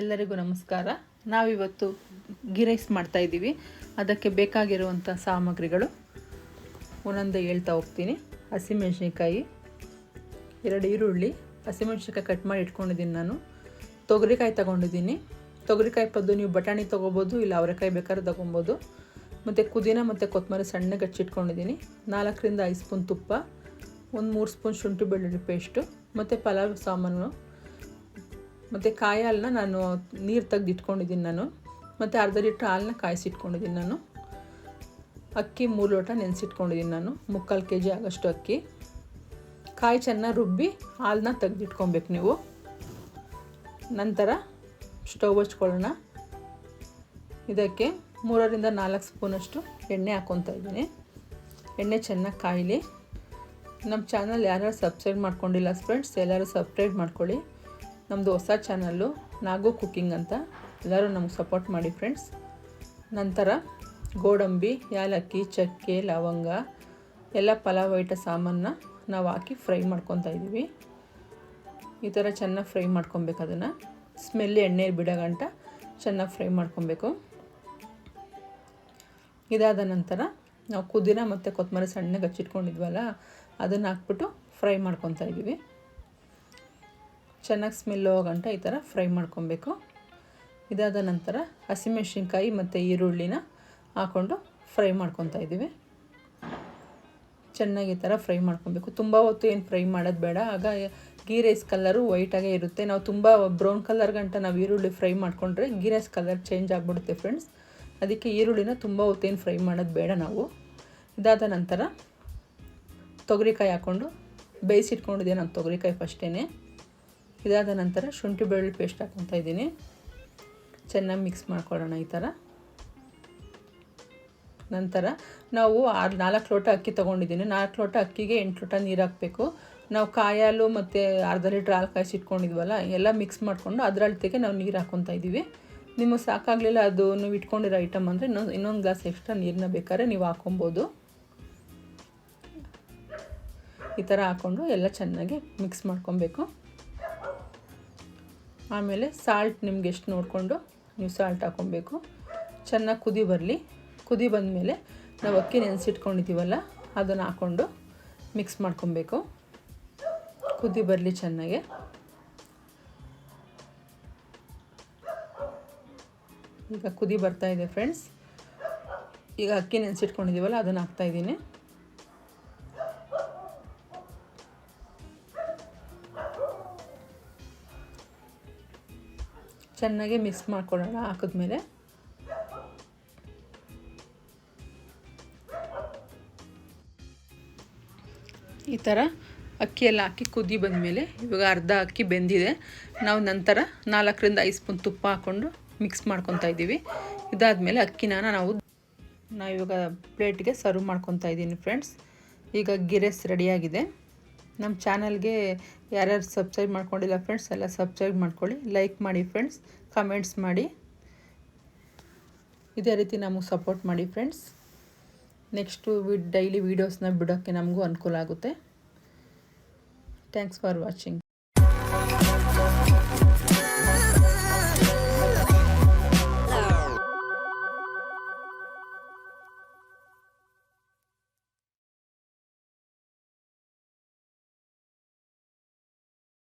ಎಲ್ಲರಿಗೂ ನಮಸ್ಕಾರ. ನಾವಿವತ್ತು ಗೀ ರೈಸ್ ಮಾಡ್ತಾಯಿದ್ದೀವಿ ಅದಕ್ಕೆ ಬೇಕಾಗಿರುವಂಥ ಸಾಮಗ್ರಿಗಳು. ಒಂದೊಂದು ಹೇಳ್ತಾ ಹೋಗ್ತೀನಿ. ಹಸಿಮೆಣ್ಸಿನ್ಕಾಯಿ, ಎರಡು ಈರುಳ್ಳಿ, ಹಸಿಮೆಣ್ಸಿನ್ಕಾಯಿ ಕಟ್ ಮಾಡಿ ಇಟ್ಕೊಂಡಿದ್ದೀನಿ ನಾನು. ತೊಗರಿಕಾಯಿ ತೊಗೊಂಡಿದ್ದೀನಿ. ತೊಗರಿಕಾಯಿ ಪದ್ದು ನೀವು ಬಟಾಣಿ ತೊಗೋಬೋದು, ಇಲ್ಲ ಅವರೆಕಾಯಿ ಬೇಕಾದ್ರೆ ತೊಗೊಬೋದು. ಮತ್ತು ಪುದೀನ ಮತ್ತು ಕೊತ್ತಂಬರಿ ಸಣ್ಣಗೆ ಹಚ್ಚಿಟ್ಕೊಂಡಿದ್ದೀನಿ ನಾಲ್ಕರಿಂದ ಐದು ಸ್ಪೂನ್ ತುಪ್ಪ, ಒಂದು ಮೂರು ಸ್ಪೂನ್ ಶುಂಠಿ ಬೆಳ್ಳುಳ್ಳಿ ಪೇಸ್ಟು, ಮತ್ತು ಪಲಾವ್ ಸಾಮಾನು. ಮತ್ತು ಕಾಯಿ ಹಾಲನ್ನ ನಾನು ನೀರು ತೆಗ್ದು ಇಟ್ಕೊಂಡಿದ್ದೀನಿ ನಾನು. ಮತ್ತು ಅರ್ಧ ಲೀಟ್ರ್ ಹಾಲನ್ನ ಕಾಯಿಸಿಟ್ಕೊಂಡಿದ್ದೀನಿ ನಾನು. ಅಕ್ಕಿ ಮೂರು ಲೋಟ ನೆನೆಸಿಟ್ಕೊಂಡಿದ್ದೀನಿ ನಾನು. ಮುಕ್ಕಾಲು ಕೆ ಜಿ ಆಗೋಷ್ಟು ಅಕ್ಕಿ. ಕಾಯಿ ಚೆನ್ನಾಗಿ ರುಬ್ಬಿ ಹಾಲನ್ನ ತೆಗ್ದಿಟ್ಕೊಬೇಕು ನೀವು. ನಂತರ ಸ್ಟವ್ ಹಚ್ಕೊಳ್ಳೋಣ. ಇದಕ್ಕೆ ಮೂರರಿಂದ ನಾಲ್ಕು ಸ್ಪೂನಷ್ಟು ಎಣ್ಣೆ ಹಾಕ್ಕೊತಾ ಇದ್ದೀನಿ. ಎಣ್ಣೆ ಚೆನ್ನಾಗಿ ಕಾಯಲಿ. ನಮ್ಮ ಚಾನಲ್ ಯಾರ್ಯಾರು ಸಬ್ಸ್ಕ್ರೈಬ್ ಮಾಡ್ಕೊಂಡಿಲ್ಲ ಫ್ರೆಂಡ್ಸ್ ಎಲ್ಲರೂ ಸಬ್ಸ್ಕ್ರೈಬ್ ಮಾಡ್ಕೊಳ್ಳಿ. ನಮ್ಮದು ಹೊಸ ಚಾನಲ್ಲು ನಾಗು ಕುಕ್ಕಿಂಗ್ ಅಂತ. ಎಲ್ಲರೂ ನಮ್ಗೆ ಸಪೋರ್ಟ್ ಮಾಡಿ ಫ್ರೆಂಡ್ಸ್ ನಂತರ ಗೋಡಂಬಿ, ಯಾಲಕ್ಕಿ, ಚಕ್ಕೆ, ಲವಂಗ, ಎಲ್ಲ ಪಲಾವ್ ಐಟ ಸಾಮಾನನ್ನ ನಾವು ಹಾಕಿ ಫ್ರೈ ಮಾಡ್ಕೊತಾ ಇದ್ದೀವಿ. ಈ ಥರ ಚೆನ್ನಾಗಿ ಫ್ರೈ ಮಾಡ್ಕೊಬೇಕು ಅದನ್ನು. ಸ್ಮೆಲ್ ಎಣ್ಣೆ, ಬಿಡೋಗಂಟ ಚೆನ್ನಾಗಿ ಫ್ರೈ ಮಾಡ್ಕೊಬೇಕು. ಇದಾದ ನಂತರ ನಾವು ಕುದಿನ ಮತ್ತು ಕೊತ್ತಂಬರಿ ಸಣ್ಣಗೆ ಹಚ್ಚಿಟ್ಕೊಂಡಿದ್ವಲ್ಲ, ಅದನ್ನು ಹಾಕ್ಬಿಟ್ಟು ಫ್ರೈ ಮಾಡ್ಕೊತಾ ಇದ್ದೀವಿ. ಚೆನ್ನಾಗಿ ಸ್ಮೆಲ್ ಹೋಗಂಟ ಗಂಟ ಈ ಥರ ಫ್ರೈ ಮಾಡ್ಕೊಬೇಕು. ಇದಾದ ನಂತರ ಹಸಿಮೆಣ್ಸಿನ್ಕಾಯಿ ಮತ್ತು ಈರುಳ್ಳಿನ ಹಾಕ್ಕೊಂಡು ಫ್ರೈ ಮಾಡ್ಕೊತಾ ಇದ್ದೀವಿ. ಚೆನ್ನಾಗಿ ಈ ಥರ ಫ್ರೈ ಮಾಡ್ಕೊಬೇಕು. ತುಂಬ ಹೊತ್ತು ಏನು ಫ್ರೈ ಮಾಡೋದು ಬೇಡ. ಆಗ ಗೀ ರೈಸ್ ಕಲರು ವೈಟಾಗೇ ಇರುತ್ತೆ. ನಾವು ತುಂಬ ಬ್ರೌನ್ ಕಲರ್ ಗಂಟ ನಾವು ಈರುಳ್ಳಿ ಫ್ರೈ ಮಾಡಿಕೊಂಡ್ರೆ ಗೀ ರೈಸ್ ಕಲರ್ ಚೇಂಜ್ ಆಗಿಬಿಡುತ್ತೆ ಫ್ರೆಂಡ್ಸ್ ಅದಕ್ಕೆ ಈರುಳ್ಳಿನ ತುಂಬ ಹೊತ್ತೇನು ಫ್ರೈ ಮಾಡೋದು ಬೇಡ ನಾವು. ಇದಾದ ನಂತರ ತೊಗರಿಕಾಯಿ ಹಾಕ್ಕೊಂಡು ಬೇಯಿಸಿಟ್ಕೊಂಡಿದ್ದೆ ನಾನು ತೊಗರಿಕಾಯಿ ಫಸ್ಟೇ ಇದಾದ ನಂತರ ಶುಂಠಿ ಬೆಳ್ಳುಳ್ಳಿ ಪೇಸ್ಟ್ ಹಾಕ್ಕೊತಾ ಇದ್ದೀನಿ. ಚೆನ್ನಾಗಿ ಮಿಕ್ಸ್ ಮಾಡ್ಕೊಳ್ಳೋಣ ಈ ಥರ ನಂತರ ನಾವು ಆರು ನಾಲ್ಕು ಲೋಟ ಅಕ್ಕಿ ತೊಗೊಂಡಿದ್ದೀನಿ. ನಾಲ್ಕು ಲೋಟ ಅಕ್ಕಿಗೆ ಎಂಟು ಲೋಟ ನೀರು ಹಾಕಬೇಕು. ನಾವು ಕಾಯಾಲು ಮತ್ತು ಅರ್ಧ ಲೀಟ್ರ್ ಹಾಲು ಕಾಯಿಸಿಟ್ಕೊಂಡಿದ್ವಲ್ಲ ಎಲ್ಲ ಮಿಕ್ಸ್ ಮಾಡಿಕೊಂಡು ಅದರ ಅಳತೆಗೆ ನಾವು ನೀರು ಹಾಕ್ಕೊತಾ ಇದ್ದೀವಿ ನಿಮಗೆ ಸಾಕಾಗಲಿಲ್ಲ ಅದು, ನೀವು ಇಟ್ಕೊಂಡಿರೋ ಐಟಮ್ ಅಂದರೆ ಇನ್ನೊಂದು ಇನ್ನೊಂದು ಗ್ಲಾಸ್ ಎಕ್ಸ್ಟ್ರಾ ನೀರನ್ನ ಬೇಕಾದ್ರೆ ನೀವು ಹಾಕೊಬೋದು. ಈ ಥರ ಹಾಕ್ಕೊಂಡು ಎಲ್ಲ ಚೆನ್ನಾಗಿ ಮಿಕ್ಸ್ ಮಾಡ್ಕೊಬೇಕು. ಆಮೇಲೆ ಸಾಲ್ಟ್ ನಿಮ್ಗೆ ಎಷ್ಟು ನೋಡಿಕೊಂಡು ನೀವು ಸಾಲ್ಟ್ ಹಾಕ್ಕೊಬೇಕು. ಚೆನ್ನಾಗಿ ಕುದಿ ಬರಲಿ. ಕುದಿ ಬಂದಮೇಲೆ ನಾವು ಅಕ್ಕಿ ನೆನೆಸಿಟ್ಕೊಂಡಿದ್ದೀವಲ್ಲ ಅದನ್ನು ಹಾಕ್ಕೊಂಡು ಮಿಕ್ಸ್ ಮಾಡ್ಕೊಬೇಕು. ಕುದಿ ಬರಲಿ ಚೆನ್ನಾಗೆ. ಈಗ ಕುದಿ ಬರ್ತಾ ಇದೆ ಫ್ರೆಂಡ್ಸ್ ಈಗ ಅಕ್ಕಿ ನೆನೆಸಿಟ್ಕೊಂಡಿದ್ದೀವಲ್ಲ ಅದನ್ನು ಹಾಕ್ತಾಯಿದ್ದೀನಿ ಚೆನ್ನಾಗಿ ಮಿಕ್ಸ್ ಮಾಡ್ಕೊಳ್ಳೋಣ ಹಾಕಿದ್ಮೇಲೆ. ಈ ಥರ ಅಕ್ಕಿಯೆಲ್ಲ ಹಾಕಿ ಕುದಿ ಬಂದಮೇಲೆ ಇವಾಗ ಅರ್ಧ ಅಕ್ಕಿ ಬೆಂದಿದೆ. ನಾವು ನಂತರ ನಾಲ್ಕರಿಂದ ಐದು ಸ್ಪೂನ್ ತುಪ್ಪ ಹಾಕ್ಕೊಂಡು ಮಿಕ್ಸ್ ಮಾಡ್ಕೊತಾ ಇದ್ದೀವಿ. ಇದಾದಮೇಲೆ ಅಕ್ಕಿನ ನಾವು ನಾವು ಇವಾಗ ಪ್ಲೇಟಿಗೆ ಸರ್ವ್ ಮಾಡ್ಕೊತಾ ಇದ್ದೀನಿ ಫ್ರೆಂಡ್ಸ್. ಈಗ ಗಿರೆಸ್ ರೆಡಿಯಾಗಿದೆ. ನಮ್ಮ ಚಾನಲ್ಗೆ ಯಾರ್ಯಾರು ಸಬ್ಸ್ಕ್ರೈಬ್ ಮಾಡ್ಕೊಂಡಿಲ್ಲ ಫ್ರೆಂಡ್ಸ್ ಎಲ್ಲ ಸಬ್ಸ್ಕ್ರೈಬ್ ಮಾಡ್ಕೊಳ್ಳಿ. ಲೈಕ್ ಮಾಡಿ ಫ್ರೆಂಡ್ಸ್ ಕಮೆಂಟ್ಸ್ ಮಾಡಿ. ಇದೇ ರೀತಿ ನಮಗೆ ಸಪೋರ್ಟ್ ಮಾಡಿ ಫ್ರೆಂಡ್ಸ್ ನೆಕ್ಸ್ಟು ವಿ ಡೈಲಿ ವೀಡಿಯೋಸ್ನ ಬಿಡೋಕ್ಕೆ ನಮಗೂ ಅನುಕೂಲ ಆಗುತ್ತೆ. Thanks for watching